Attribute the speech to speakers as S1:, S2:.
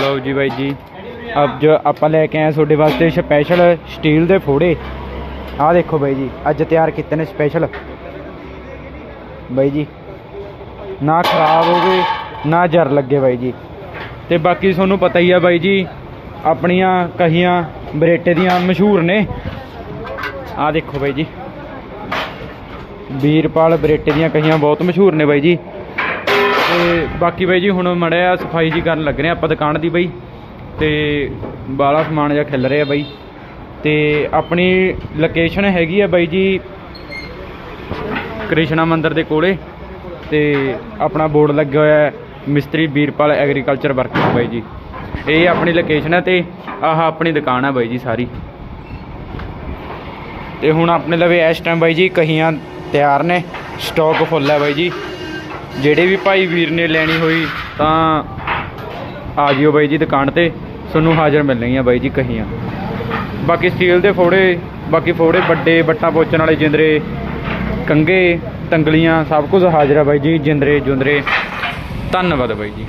S1: ਲਓ ਜੀ ਬਾਈ ਜੀ। ਅੱਜ ਆਪਾਂ ਲੈ ਕੇ ਆਏ ਤੁਹਾਡੇ ਵਾਸਤੇ ਸਪੈਸ਼ਲ ਸਟੀਲ ਦੇ ਫੋੜੇ। ਆਹ ਦੇਖੋ ਬਾਈ ਜੀ, ਅੱਜ ਤਿਆਰ ਕੀਤੇ ਨੇ ਸਪੈਸ਼ਲ ਬਾਈ ਜੀ, ਨਾ ਖਰਾਬ ਹੋ ਗਏ, ਨਾ ਜਰ ਲੱਗੇ ਬਾਈ ਜੀ। ਤੇ ਬਾਕੀ ਤੁਹਾਨੂੰ ਪਤਾ ਹੀ ਆ ਬਾਈ ਜੀ, ਆਪਣੀਆਂ ਕਹੀਆਂ ਬਰੇਟੇ ਦੀਆਂ ਮਸ਼ਹੂਰ ਨੇ। ਆਹ ਦੇਖੋ ਬਾਈ ਜੀ। ਵੀਰਪਾਲ ਬਰੇਟੇ ਦੀਆਂ ਕਹੀਆਂ ਬਹੁਤ ਮਸ਼ਹੂਰ ਨੇ ਬਾਈ ਜੀ। ਤੇ ਬਾਕੀ ਬਾਈ ਜੀ, ਹੁਣ ਮੜਿਆ ਸਫ਼ਾਈ ਜੀ ਕਰਨ ਲੱਗ ਰਹੇ ਹਾਂ ਆਪਾਂ ਦੁਕਾਨ ਦੀ ਬਾਈ। ਤੇ ਬਾਲਾ ਸਮਾਨ ਜਿਹਾ ਖਿਲ ਰਿਹਾ ਬਾਈ। ਤੇ ਆਪਣੀ ਲੋਕੇਸ਼ਨ ਹੈਗੀ ਆ ਬਾਈ ਜੀ ਕ੍ਰਿਸ਼ਨਾ ਮੰਦਿਰ ਦੇ ਕੋਲੇ। ਤੇ ਆਪਣਾ ਬੋਰਡ ਲੱਗਿਆ ਹੋਇਆ ਹੈ, ਮਿਸਤਰੀ ਵੀਰਪਾਲ ਐਗਰੀਕਲਚਰ ਵਰਕਰ ਬਾਈ ਜੀ। ਇਹ ਆਪਣੀ ਲੋਕੇਸ਼ਨ ਹੈ ਤੇ ਆਹ ਆਪਣੀ ਦੁਕਾਨ ਹੈ ਬਾਈ ਜੀ ਸਾਰੀ। ਤੇ ਹੁਣ ਆਪਣੇ ਲਵੇ ਇਸ ਟਾਈਮ ਬਾਈ ਜੀ ਕਹੀਆਂ ਤਿਆਰ ਨੇ ਸਟਾਕ ਫੁੱਲ ਹੈ ਬਾਈ ਜੀ। ਜਿਹੜੇ ਵੀ ਭਾਈ ਵੀਰ ਨੇ ਲੈਣੀ ਹੋਈ ਤਾਂ ਆ ਜਿਓ ਬਾਈ ਜੀ ਦੁਕਾਨ ਤੇ। ਤੁਹਾਨੂੰ ਹਾਜ਼ਰ ਮਿਲਣਗੀਆਂ ਬਾਈ ਜੀ ਕਹੀਆਂ। ਬਾਕੀ ਸਟੀਲ ਦੇ ਫੋੜੇ, ਬਾਕੀ ਫੋੜੇ ਵੱਡੇ ਬੱਟਾਂ ਪੋਚਣ ਵਾਲੇ ਜਿੰਦਰੇ ਕੰਗੇ ਤੰਗਲੀਆਂ, ਸਭ ਕੁਝ ਹਾਜ਼ਰ ਹੈ ਬਾਈ ਜੀ, ਜਿੰਦਰੇ ਜੁੰਦਰੇ। ਧੰਨਵਾਦ ਬਾਈ ਜੀ।